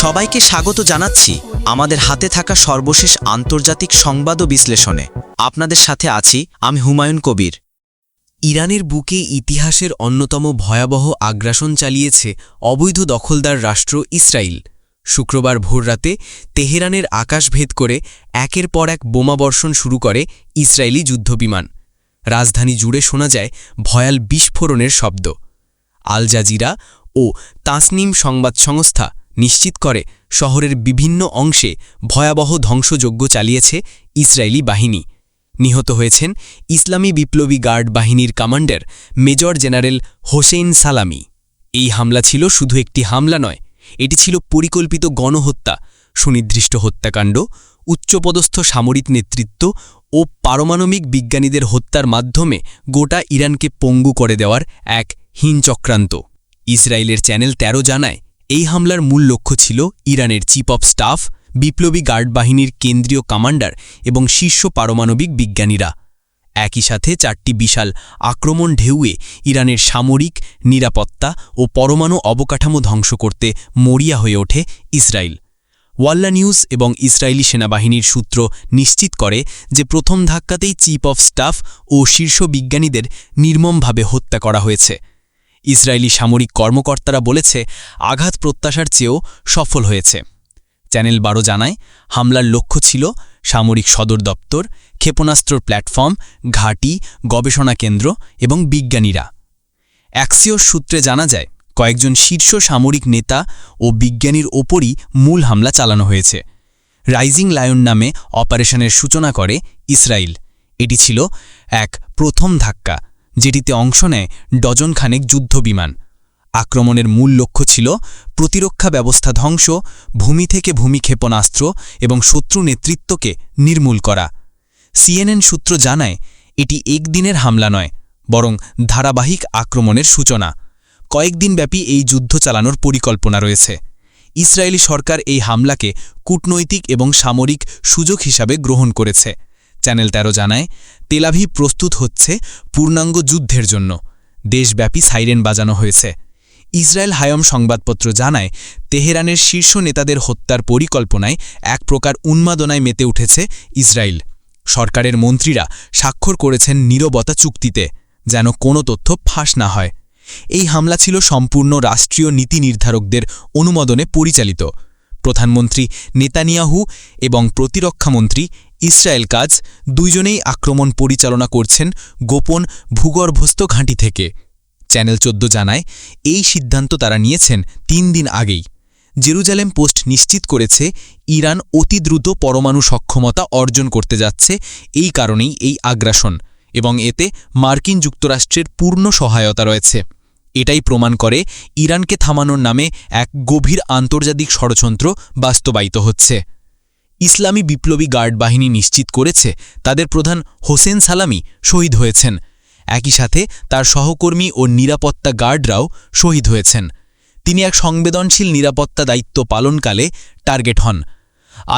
সবাইকে স্বাগত জানাচ্ছি আমাদের হাতে থাকা সর্বশেষ আন্তর্জাতিক সংবাদ বিশ্লেষণে। আপনাদের সাথে আছি আমি হুমায়ুন কবির। ইরানের বুকে ইতিহাসের অন্যতম ভয়াবহ আগ্রাসন চালিয়েছে অবৈধ দখলদার রাষ্ট্র ইসরায়েল শুক্রবার ভোররাতে তেহরানের আকাশ ভেদ করে একের পর এক বোমাবর্ষণ শুরু করে ইসরায়েলি যুদ্ধবিমান। রাজধানী জুড়ে শোনা যায় ভয়াল বিস্ফোরণের শব্দ। আল জাজিরা ও তাসনিম সংবাদ সংস্থা নিশ্চিত করে শহরের বিভিন্ন অংশে ভয়াবহ ধ্বংসযজ্ঞ চালিয়েছে ইসরায়েলি বাহিনী। নিহত হয়েছেন ইসলামী বিপ্লবী গার্ড বাহিনীর কমান্ডার মেজর জেনারেল হোসেইন সালামি। এই হামলা ছিল শুধু একটি হামলা নয় এটি ছিল পরিকল্পিত গণহত্যা, সুনির্দিষ্ট হত্যাকাণ্ড, উচ্চপদস্থ সামরিক নেতৃত্ব ও পারমাণবিক বিজ্ঞানীদের হত্যার মাধ্যমে গোটা ইরানকে পঙ্গু করে দেওয়ার এক হীন চক্রান্ত ইসরায়েলের চ্যানেল ১৩ জানায়, এই হামলার মূল লক্ষ্য ছিল ইরানের চিফ অফ স্টাফ, বিপ্লবী গার্ড বাহিনীর কেন্দ্রীয় কমান্ডার এবং শীর্ষ পারমাণবিক বিজ্ঞানীরা। একই সাথে চারটি বিশাল আক্রমণ ঢেউয়ে ইরানের সামরিক নিরাপত্তা ও পরমাণু অবকাঠামো ধ্বংস করতে মরিয়া হয়ে ওঠে ইসরায়েল। ওয়াল্লা নিউজ এবং ইসরায়েলি সেনাবাহিনীর সূত্র নিশ্চিত করে যে প্রথম ধাক্কাতেই চিফ অফ স্টাফ ও শীর্ষ বিজ্ঞানীদের নির্মমভাবে হত্যা করা হয়েছে। ইসরায়েলি সামরিক কর্মকর্তারা বলেছে, আঘাত প্রত্যাশার চেয়েও সফল হয়েছে। চ্যানেল বারো জানায়, হামলার লক্ষ্য ছিল সামরিক সদর দপ্তর ক্ষেপণাস্ত্র প্ল্যাটফর্ম, ঘাঁটি, গবেষণা কেন্দ্র এবং বিজ্ঞানীরা। অ্যাক্সিওর সূত্রে জানা যায়, কয়েকজন শীর্ষ সামরিক নেতা ও বিজ্ঞানীর ওপরই মূল হামলা চালানো হয়েছে। রাইজিং লায়ন নামে অপারেশনের সূচনা করে ইসরায়েল এটি ছিল এক প্রথম ধাক্কা, যেটিতে অংশ নেয় ডজনখানেক যুদ্ধবিমান। আক্রমণের মূল লক্ষ্য ছিল প্রতিরক্ষা ব্যবস্থা ধ্বংস, ভূমি থেকে ভূমি ক্ষেপণাস্ত্র এবং শত্রু নেতৃত্বকে নির্মূল করা। সিএনএন সূত্র জানায়, এটি একদিনের হামলা নয়, বরং ধারাবাহিক আক্রমণের সূচনা। কয়েকদিনব্যাপী এই যুদ্ধ চালানোর পরিকল্পনা রয়েছে। ইসরায়েলি সরকার এই হামলাকে কূটনৈতিক এবং সামরিক সুযোগ হিসাবে গ্রহণ করেছে। চ্যানেল ১৩ জানায় তেলাভি প্রস্তুত হচ্ছে পূর্ণাঙ্গ যুদ্ধের জন্য। দেশব্যাপী সাইরেন বাজানো হয়েছে। ইসরায়েল হায়ম সংবাদপত্র জানায়, তেহরানের শীর্ষ নেতাদের হত্যার পরিকল্পনায় এক প্রকার উন্মাদনায় মেতে উঠেছে ইসরায়েল। সরকারের মন্ত্রীরা স্বাক্ষর করেছেন নীরবতা চুক্তিতে, যেন কোনো তথ্য ফাঁস না হয়। এই হামলা ছিল সম্পূর্ণ রাষ্ট্রীয় নীতি নির্ধারকদের অনুমোদনে পরিচালিত। প্রধানমন্ত্রী নেতানিয়াহু এবং প্রতিরক্ষামন্ত্রী ইসরায়েল কাজ দুইজনেই আক্রমণ পরিচালনা করছেন গোপন ভূগর্ভস্থ ঘাঁটি থেকে। চ্যানেল ১৪ জানায়, এই সিদ্ধান্ত তারা নিয়েছেন তিন দিন আগেই। জেরুজালেম পোস্ট নিশ্চিত করেছে, ইরান অতি দ্রুত পরমাণু সক্ষমতা অর্জন করতে যাচ্ছে, এই কারণেই এই আগ্রাসন, এবং এতে মার্কিন যুক্তরাষ্ট্রের পূর্ণ সহায়তা রয়েছে। এটাই প্রমাণ করে ইরানকে থামানোর নামে এক গভীর আন্তর্জাতিক ষড়যন্ত্র বাস্তবায়িত হচ্ছে। ইসলামী বিপ্লবী গার্ড বাহিনী নিশ্চিত করেছে, তাদের প্রধান হোসেন সালামি শহীদ হয়েছেন। একই সাথে তার সহকর্মী ও নিরাপত্তা গার্ডরাও শহীদ হয়েছেন। তিনি এক সংবেদনশীল নিরাপত্তা দায়িত্ব পালনকালে টার্গেট হন।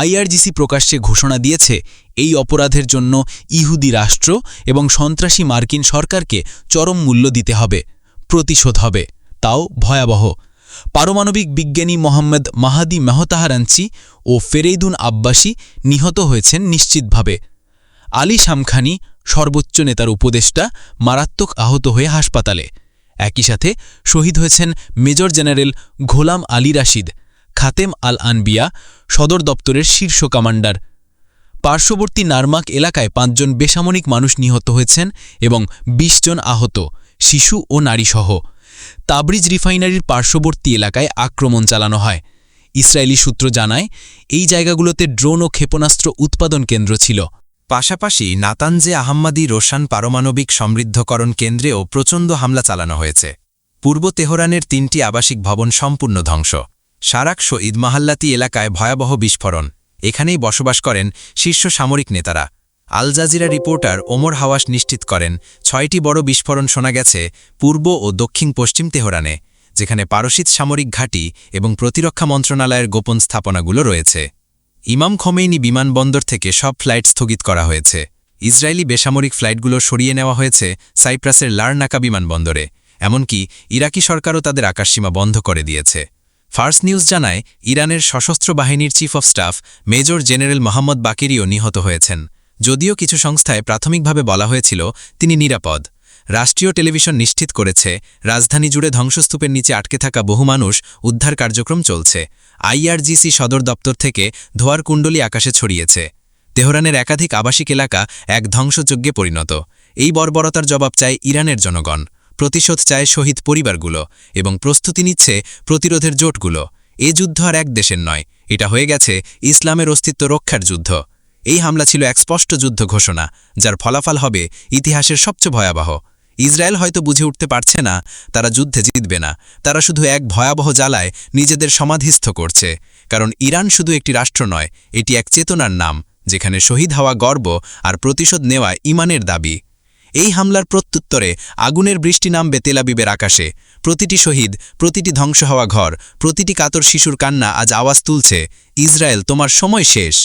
আইআরজিসি প্রকাশ্যে ঘোষণা দিয়েছে, এই অপরাধের জন্য ইহুদি রাষ্ট্র এবং সন্ত্রাসী মার্কিন সরকারকে চরম মূল্য দিতে হবে, প্রতিশোধ হবে, তাও ভয়াবহ। পারমাণবিক বিজ্ঞানী মোহাম্মদ মাহাদি মেহতাহারাঞ্চি ও ফেরেইদুন আব্বাসী নিহত হয়েছেন নিশ্চিতভাবে। আলী শামখানি, সর্বোচ্চ নেতার উপদেষ্টা, মারাত্মক আহত হয়ে হাসপাতালে। একই সাথে শহীদ হয়েছেন major general Gholam Ali Rashid, Khatam al Anbiya সদর দপ্তরের শীর্ষ কমান্ডার। পার্শ্ববর্তী নারমাক এলাকায় পাঁচজন বেসামরিক মানুষ নিহত হয়েছেন এবং ২০ জন আহত, শিশু ও নারীসহ। তাবরিজ রিফাইনারির পার্শ্ববর্তী এলাকায় আক্রমণ চালানো হয়। ইসরায়েলি সূত্র জানায়, এই জায়গাগুলোতে ড্রোন ও ক্ষেপণাস্ত্র উৎপাদন কেন্দ্র ছিল। পাশাপাশি নাতানজে আহাম্মাদি রোশান পারমাণবিক সমৃদ্ধকরণ কেন্দ্রেও প্রচণ্ড হামলা চালানো হয়েছে। পূর্ব তেহরানের তিনটি আবাসিক ভবন সম্পূর্ণ ধ্বংস। সারাকশো ঈদমাহাল্লাতি এলাকায় ভয়াবহ বিস্ফোরণ। এখানেই বসবাস করেন শীর্ষ সামরিক নেতারা। Al Jazeera reporter Omar Hawas নিশ্চিত করেন, ছয়টি বড় বিস্ফোরণ শোনা গেছে পূর্ব ও দক্ষিণ পশ্চিম তেহরানে, যেখানে পারসিত সামরিক ঘাঁটি এবং প্রতিরক্ষা মন্ত্রণালয়ের গোপন স্থাপনাগুলো রয়েছে। ইমাম খমেইনি বিমানবন্দর থেকে সব ফ্লাইট স্থগিত করা হয়েছে। ইসরায়েলি বেসামরিক ফ্লাইটগুলো সরিয়ে নেওয়া হয়েছে সাইপ্রাসের লারনাকা বিমানবন্দরে, এমনকি ইরাকি সরকারও তাদের আকাশসীমা বন্ধ করে দিয়েছে। ফার্স্ট নিউজ জানায়, ইরানের সশস্ত্র বাহিনীর chief of staff, major general Mohammad বাকিরিও নিহত হয়েছেন। যদিও কিছু সংস্থায় প্রাথমিকভাবে বলা হয়েছিল, তিনি নিরাপদ। রাষ্ট্রীয় টেলিভিশন নিশ্চিত করেছে, রাজধানী জুড়ে ধ্বংসস্তূপের নিচে আটকে থাকা বহু মানুষ উদ্ধার কার্যক্রম চলছে। আইআরজিসি সদর দপ্তর থেকে ধোয়ার কুণ্ডলী আকাশে ছড়িয়েছে। তেহরানের একাধিক আবাসিক এলাকা এক ধ্বংসযজ্ঞে পরিণত। এই বর্বরতার জবাব চায় ইরানের জনগণ। প্রতিশোধ চায় শহীদ পরিবারগুলো এবং প্রস্তুতি নিচ্ছে প্রতিরোধের জোটগুলো। এ যুদ্ধ আর এক দেশের নয়, এটা হয়ে গেছে ইসলামের অস্তিত্ব রক্ষার যুদ্ধ। এই হামলা ছিল এক স্পষ্ট যুদ্ধ ঘোষণা, যার ফলাফল হবে ইতিহাসের সবচেয়ে ভয়াবহ। ইসরায়েল হয়তো বুঝে উঠতে পারছে না, তারা যুদ্ধে জিতবে না। তারা শুধু এক ভয়াবহ জ্বালায় নিজেদের সমাধিস্থ করছে। কারণ ইরান শুধু একটি রাষ্ট্র নয়, এটি এক চেতনার নাম, যেখানে শহীদ হওয়া গর্ব আর প্রতিশোধ নেওয়া ইমানের দাবি। এই হামলার প্রত্যুত্তরে আগুনের বৃষ্টি নামবে তেলাবিবের আকাশে। প্রতিটি শহীদ, প্রতিটি ধ্বংস হওয়া ঘর, প্রতিটি কাতর শিশুর কান্না আজ আওয়াজ তুলছে, ইসরায়েল, তোমার সময় শেষ।